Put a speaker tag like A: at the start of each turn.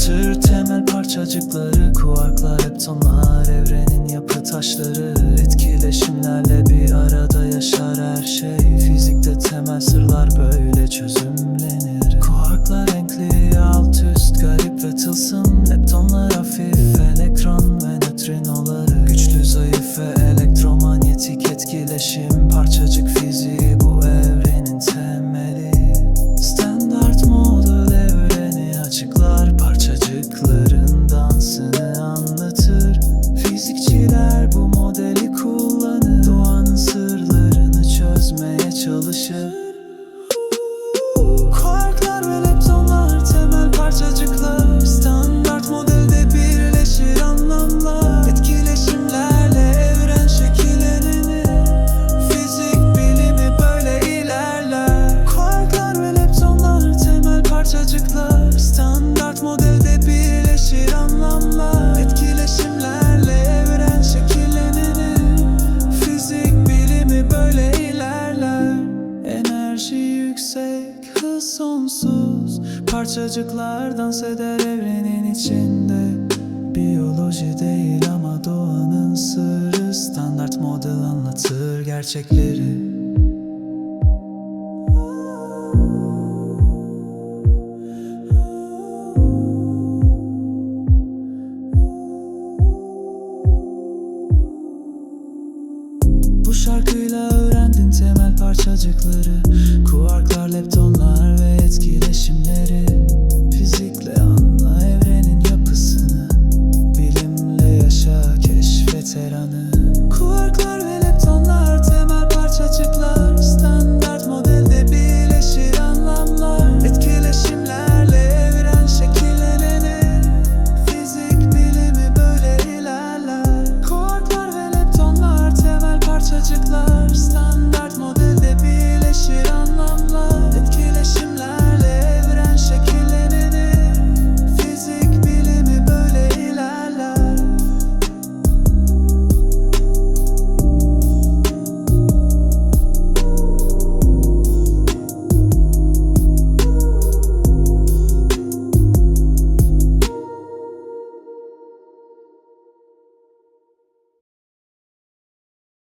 A: Dağıtır temel parçacıkları Kuarklar hep tonlar evrenin yapı taşları Etki parçacıklar Standart modelde birleşir anlamlar. Etkileşimlerle evren şekillenir. Fizik bilimi böyle ilerler. Enerji yüksek, hız sonsuz. Parçacıklar dans eder evrenin içinde. Biyoloji değil ama doğanın sırrı. Standart model anlatır gerçekleri şarkıyla öğrendim temel parçacıkları. Kuarklar, leptonlar ve etkileşimleri. Fizikle anla evrenin yapısını. Bilimle yaşa keşfet her anı Kuarklar ve